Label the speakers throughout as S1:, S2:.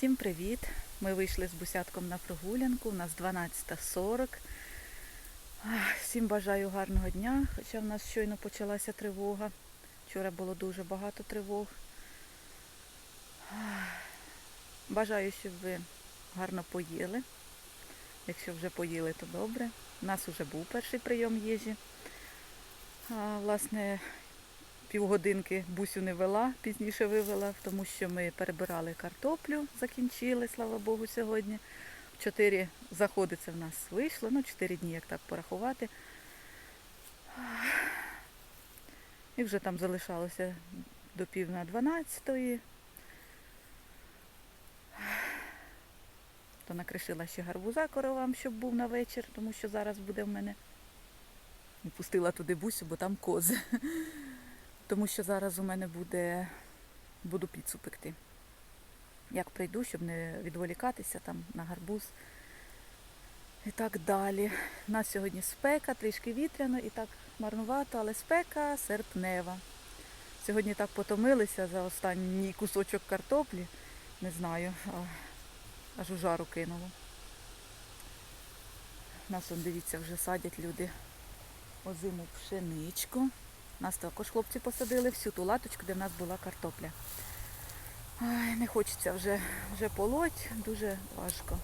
S1: Всім привіт! Ми вийшли з бусятком на прогулянку. У нас 12.40. Всім бажаю гарного дня, хоча в нас щойно почалася тривога. Вчора було дуже багато тривог. Бажаю, щоб ви гарно поїли. Якщо вже поїли, то добре. У нас вже був перший прийом їжі. Власне, півгодинки бусю не вела, пізніше вивела, тому що ми перебирали картоплю, закінчили, слава Богу, сьогодні. Чотири заходи це в нас вийшло, ну чотири дні, як так порахувати. І вже там залишалося до пів на дванадцятої. То накришила ще гарбуза коровам, щоб був на вечір, тому що зараз буде в мене. І пустила туди бусю, бо там кози. Тому що зараз у мене буде, буду піцу пекти. Як прийду, щоб не відволікатися там на гарбуз і так далі. У нас сьогодні спека, трішки вітряно і так марнувато, але спека серпнева. Сьогодні так потомилися за останній кусочок картоплі. Не знаю, аж у жару кинуло. Нас, он, дивіться, вже садять люди озиму пшеничку. Нас також хлопці посадили всю ту латочку, де в нас була картопля. Ай, не хочеться вже, вже полоть, дуже важко.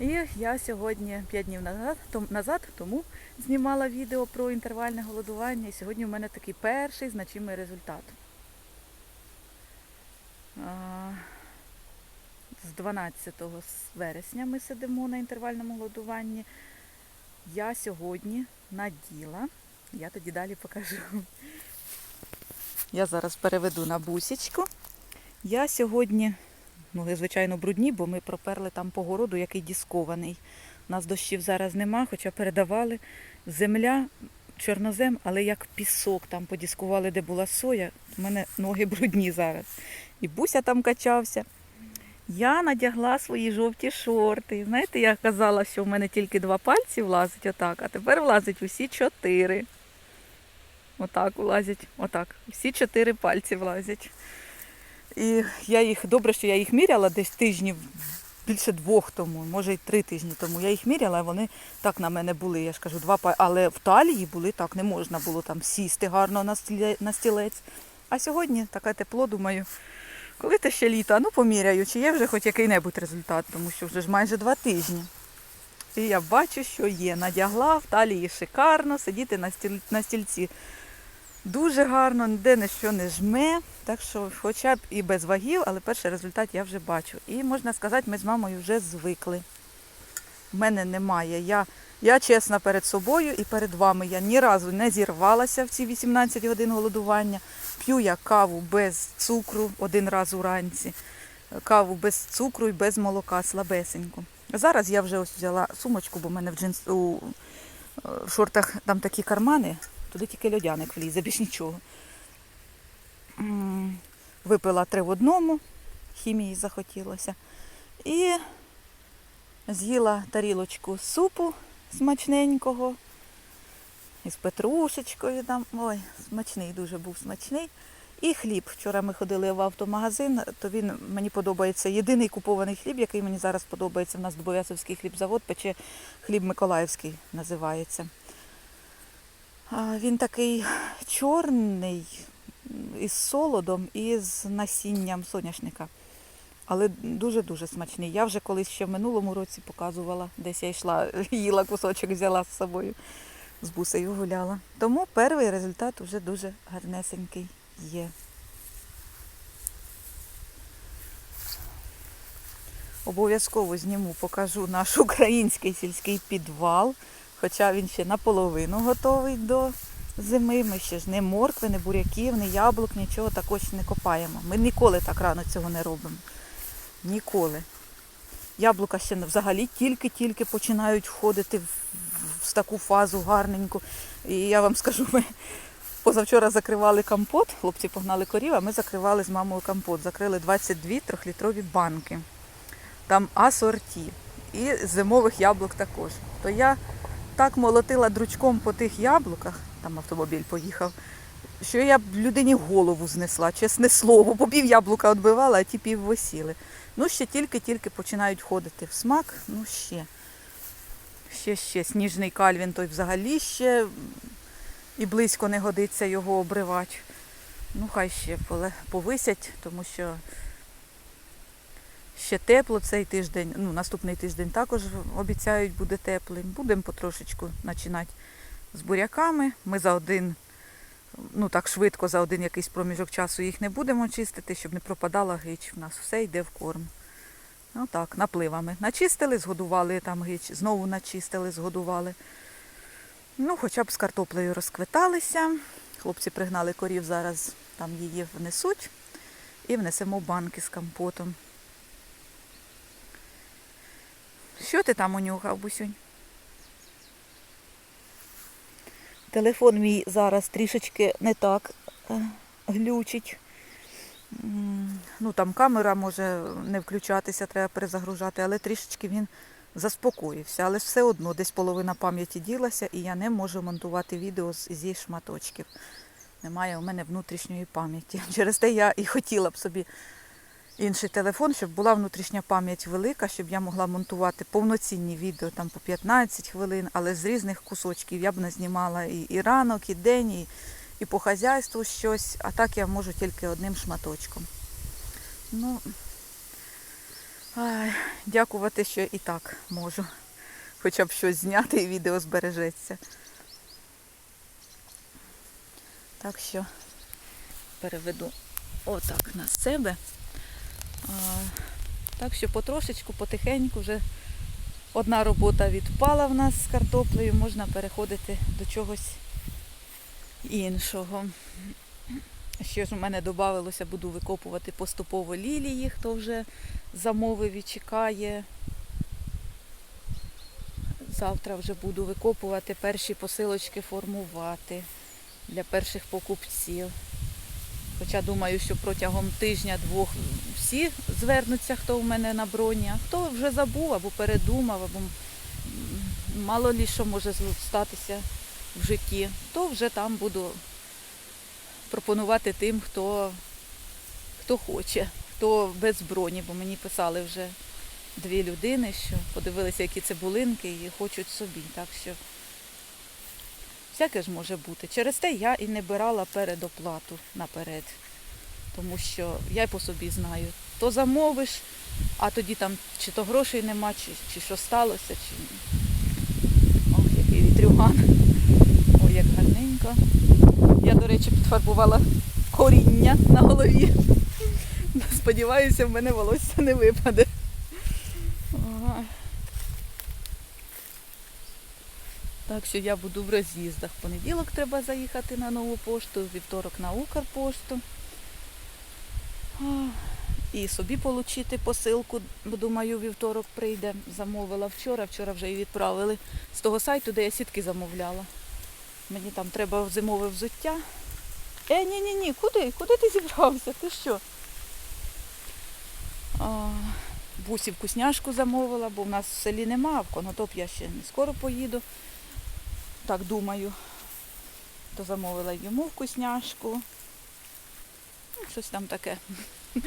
S1: І я сьогодні 5 днів назад, том- назад тому знімала відео про інтервальне голодування. І сьогодні в мене такий перший значимий результат. З 12 вересня ми сидимо на інтервальному голодуванні. Я сьогодні наділа я тоді далі покажу. Я зараз переведу на бусічку. Я сьогодні, ноги, звичайно, брудні, бо ми проперли там по городу, який діскований. У нас дощів зараз нема, хоча передавали. Земля, чорнозем, але як пісок там подіскували, де була соя. У мене ноги брудні зараз. І буся там качався. Я надягла свої жовті шорти. Знаєте, я казала, що в мене тільки два пальці влазить отак, а тепер влазить усі чотири. Отак влазять, отак. Всі чотири пальці влазять. І я їх, добре, що я їх міряла десь тижнів більше двох тому, може й три тижні тому. Я їх міряла, вони так на мене були, я ж кажу, два пальці. Але в талії були так, не можна було там сісти гарно на стілець. А сьогодні таке тепло, думаю, коли те ще літо, ну поміряю, чи є вже хоч який-небудь результат, тому що вже ж майже два тижні. І я бачу, що є. Надягла в талії шикарно, сидіти на стільці дуже гарно, ніде не що не жме. Так що, хоча б і без вагів, але перший результат я вже бачу. І можна сказати, ми з мамою вже звикли. В мене немає. Я, я чесна перед собою і перед вами. Я ні разу не зірвалася в ці 18 годин голодування. П'ю я каву без цукру один раз уранці, каву без цукру і без молока, слабесеньку. Зараз я вже ось взяла сумочку, бо в мене в джинс у е, в шортах там такі кармани, туди тільки льодяник влізе, більш нічого. Випила три в одному, хімії захотілося. І з'їла тарілочку супу смачненького. Із петрушечкою там. Ой, смачний дуже був смачний. І хліб. Вчора ми ходили в автомагазин, то він мені подобається. Єдиний купований хліб, який мені зараз подобається. У нас Дубов'язовський хлібзавод, пече хліб Миколаївський називається. Він такий чорний, із солодом і з насінням соняшника. Але дуже-дуже смачний. Я вже колись ще в минулому році показувала, десь я йшла, їла кусочок, взяла з собою, з бусею гуляла. Тому перший результат вже дуже гарнесенький є. Обов'язково зніму, покажу наш український сільський підвал, хоча він ще наполовину готовий до зими. Ми ще ж не моркви, не буряків, не яблук, нічого також не копаємо. Ми ніколи так рано цього не робимо. Ніколи. Яблука ще взагалі тільки-тільки починають входити в, таку фазу гарненьку. І я вам скажу, ми позавчора закривали компот, хлопці погнали корів, а ми закривали з мамою компот. Закрили 22 трьохлітрові банки. Там асорті. І зимових яблук також. То я так молотила дручком по тих яблуках, там автомобіль поїхав, що я б людині голову знесла, чесне слово, по пів яблука відбивала, а ті пів висіли. Ну, ще тільки-тільки починають ходити в смак. Ну, ще. Ще, ще. Сніжний кальвін той взагалі ще і близько не годиться його обривати. Ну, хай ще повисять, тому що ще тепло цей тиждень, ну, наступний тиждень також обіцяють буде теплим. Будемо потрошечку починати з буряками. Ми за один, ну так швидко, за один якийсь проміжок часу їх не будемо чистити, щоб не пропадала гич. У нас все йде в корм. Ну так, напливами. Начистили, згодували там гич, знову начистили, згодували. Ну, хоча б з картоплею розквиталися. Хлопці пригнали корів, зараз там її внесуть і внесемо банки з компотом. Що ти там унюхав, Бусюнь? Телефон мій зараз трішечки не так е, глючить. Ну, там камера може не включатися, треба перезагружати, але трішечки він заспокоївся. Але все одно десь половина пам'яті ділася, і я не можу монтувати відео зі шматочків. Немає у мене внутрішньої пам'яті. Через те я і хотіла б собі інший телефон, щоб була внутрішня пам'ять велика, щоб я могла монтувати повноцінні відео там по 15 хвилин, але з різних кусочків. Я б не знімала і, і ранок, і день, і, і по хазяйству щось, а так я можу тільки одним шматочком. Ну, ай, дякувати, що і так можу. Хоча б щось зняти і відео збережеться. Так що переведу отак на себе. Так що потрошечку, потихеньку вже одна робота відпала в нас з картоплею, можна переходити до чогось іншого. Ще ж у мене додавалося, буду викопувати поступово лілії, хто вже замовив і чекає. Завтра вже буду викопувати перші посилочки формувати для перших покупців. Хоча думаю, що протягом тижня-двох всі звернуться, хто в мене на броні, а хто вже забув або передумав, або мало лі що може статися в житті, то вже там буду пропонувати тим, хто, хто хоче, хто без броні, бо мені писали вже дві людини, що подивилися, які цибулинки і хочуть собі. Так що всяке ж може бути. Через те я і не брала передоплату наперед. Тому що я й по собі знаю. То замовиш, а тоді там чи то грошей нема, чи, чи що сталося, чи. ні. О, який вітрюган. Ой, як гарненько. Я, до речі, підфарбувала коріння на голові. Сподіваюся, в мене волосся не випаде. Ой. Так що я буду в роз'їздах. Понеділок треба заїхати на нову пошту, вівторок на Укрпошту. І собі отримати посилку, думаю, вівторок прийде. Замовила вчора, вчора вже її відправили з того сайту, де я сітки замовляла. Мені там треба зимове взуття. Е, ні, ні, куди? Куди ти зібрався? Ти що? А, бусі вкусняшку замовила, бо в нас в селі нема, в Конотоп я ще не скоро поїду. Так думаю. То замовила йому вкусняшку. Ну, щось там таке.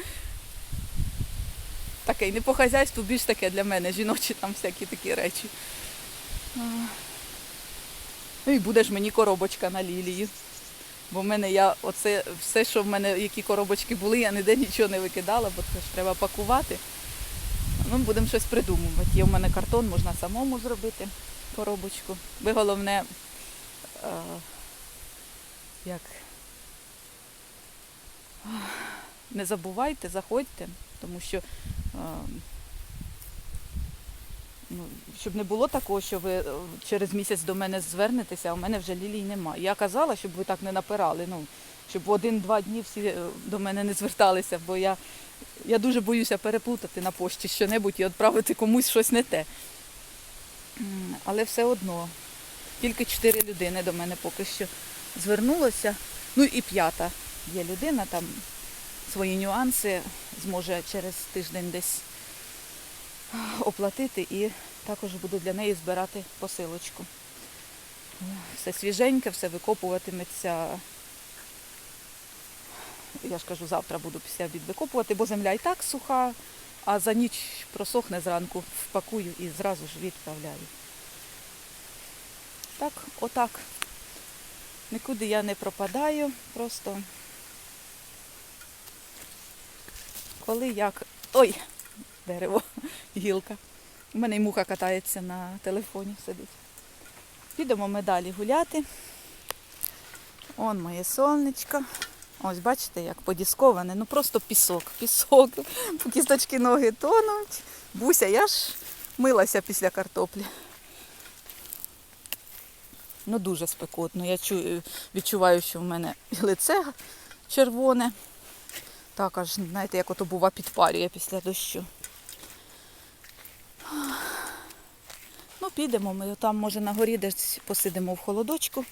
S1: Таке, не по хазяйству, більш таке для мене, жіночі там всякі такі речі. Ну і буде ж мені коробочка на лілії. Бо в мене я оце все, що в мене, які коробочки були, я ніде нічого не викидала, бо це ж треба пакувати. Ну, будемо щось придумувати. Є в мене картон, можна самому зробити коробочку. Ви головне, е, як не забувайте, заходьте, тому що е, ну, щоб не було такого, що ви е, через місяць до мене звернетеся, а у мене вже лілій немає. Я казала, щоб ви так не напирали, ну, щоб один-два дні всі е, до мене не зверталися, бо я, я дуже боюся переплутати на пошті що-небудь і відправити комусь щось не те. Але все одно, тільки чотири людини до мене поки що звернулося. Ну і п'ята є людина, там свої нюанси зможе через тиждень десь оплатити і також буду для неї збирати посилочку. Все свіженьке, все викопуватиметься я ж кажу, завтра буду після обід викопувати, бо земля і так суха, а за ніч просохне зранку, впакую і зразу ж відправляю. Так, отак. Нікуди я не пропадаю, просто коли як. Ой, дерево, гілка. У мене й муха катається на телефоні сидить. Підемо ми далі гуляти. Он моє сонечко. Ось бачите, як подісковане. Ну просто пісок, пісок. Кісточки ноги тонуть. Буся, я ж милася після картоплі. Ну дуже спекотно. Я чую, відчуваю, що в мене лице червоне. Також, знаєте, як ото бува підпарює після дощу. Ну, підемо ми там, може, на горі десь посидимо в холодочку,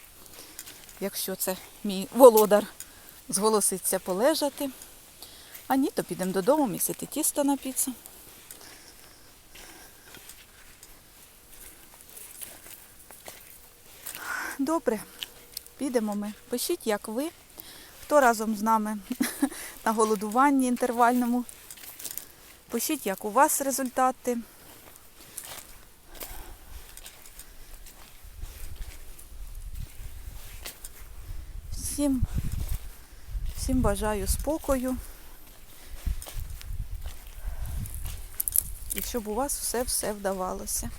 S1: якщо це мій володар зголоситься полежати. А ні, то підемо додому місити тісто на піцу. Добре, підемо ми. Пишіть, як ви, хто разом з нами на голодуванні інтервальному. Пишіть, як у вас результати. Всім, всім бажаю спокою. І щоб у вас все-все вдавалося.